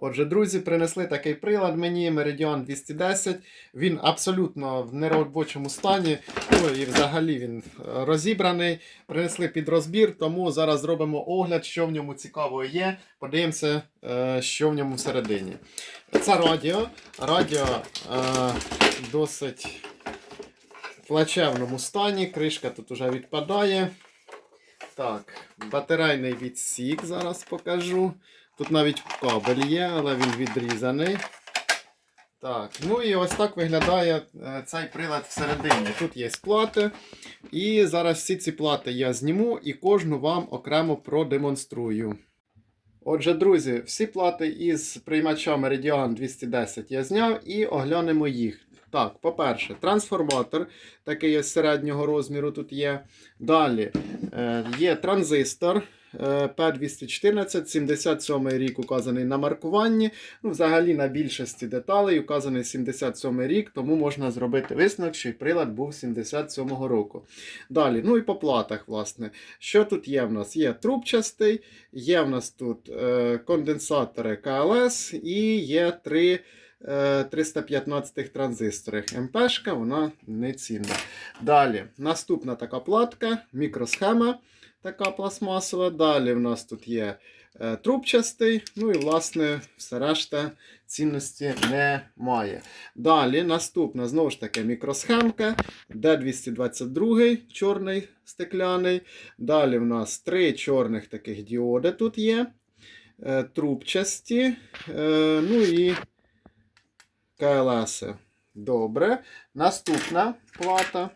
Отже, друзі, принесли такий прилад мені Meridian 210. Він абсолютно в неробочому стані. Ну і взагалі він е, розібраний. Принесли під розбір, тому зараз зробимо огляд, що в ньому цікавого є. Подивимося, е, що в ньому всередині. Це радіо. Радіо е, досить плачевному стані. Кришка тут уже відпадає. Так, батарейний відсік зараз покажу. Тут навіть кабель є, але він відрізаний. Так, ну і ось так виглядає е, цей прилад всередині. Тут є плати. І зараз всі ці плати я зніму і кожну вам окремо продемонструю. Отже, друзі, всі плати із приймача Meridian 210 я зняв і оглянемо їх. Так, по-перше, трансформатор, такий ось середнього розміру тут є. Далі е, є транзистор е, P214, 77 рік указаний на маркуванні. Ну, взагалі на більшості деталей указаний 77 рік, тому можна зробити висновок, що прилад був 77-го року. Далі, ну і по платах, власне. Що тут є в нас? Є трубчастий, є в нас тут е, конденсатори КЛС і є три. Е, 315 транзисторах. МПшка, вона не цінна. Далі, наступна така платка, мікросхема така пластмасова. Далі в нас тут є е, трубчастий, ну і, власне, все решта цінності немає. Далі, наступна, знову ж таки, мікросхемка, D222 чорний стекляний. Далі в нас три чорних таких діоди тут є. Е, трубчасті. Е, ну і КЛС. Добре. Наступна плата.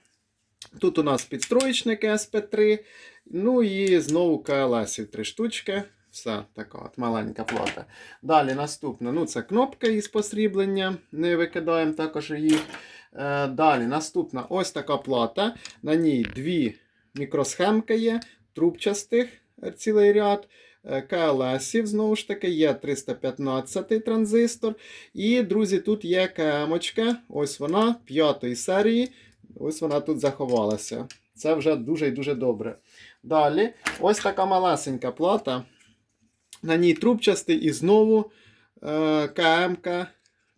Тут у нас підстроєчник SP3. Ну і знову КЛС три штучки. Все, така от маленька плата. Далі наступна. Ну, це кнопка із посріблення. Не викидаємо також їх. Е, далі наступна ось така плата. На ній дві мікросхемки є, трубчастих цілий ряд. Е, КЛСів, знову ж таки, є 315 транзистор. І, друзі, тут є КМочка. Ось вона п'ятої серії. Ось вона тут заховалася. Це вже дуже і дуже добре. Далі, ось така малесенька плата. На ній трубчастий і знову е, КМ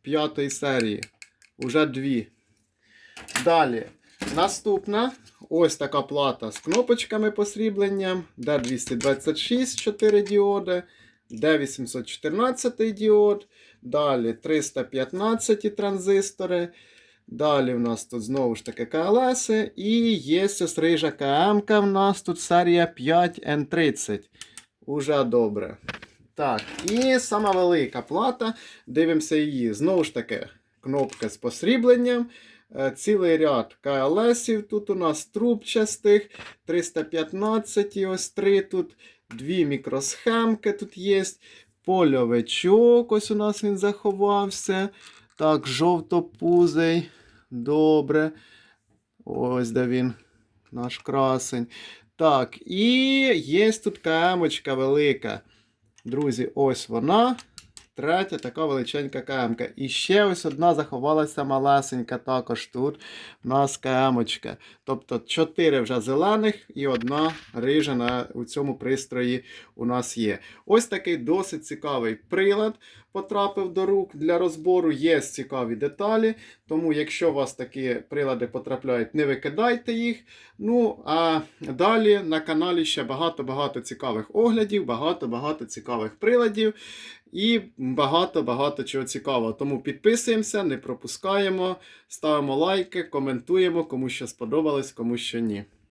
п'ятої серії. Уже дві. Далі. Наступна ось така плата з кнопочками посрібленням. D226 4 діоди, D814 діод. Далі 315 транзистори. Далі в нас тут знову ж таки КЛС. І є ось рижа КМ. В нас тут серія 5N30. Уже добре. Так, і сама велика плата. Дивимося її. Знову ж таки, кнопка з посрібленням. Е, Цілий ряд КЛСів. Тут у нас трубчастих, 315, ось три тут, дві мікросхемки тут є. Польовичок, ось у нас він заховався. Так, жовтопузий. Добре. Ось де він, наш красень. Так, і є тут камочка велика. Друзі, ось вона. Третя така величенька КМка. І ще ось одна заховалася малесенька також тут. У нас КМочка. Тобто чотири вже зелених і одна рижа на у цьому пристрої у нас є. Ось такий досить цікавий прилад потрапив до рук для розбору. Є цікаві деталі. Тому, якщо у вас такі прилади потрапляють, не викидайте їх. Ну, а далі на каналі ще багато-багато цікавих оглядів, багато-багато цікавих приладів і багато-багато чого цікавого. Тому підписуємося, не пропускаємо, ставимо лайки, коментуємо, кому що сподобалось, кому що ні.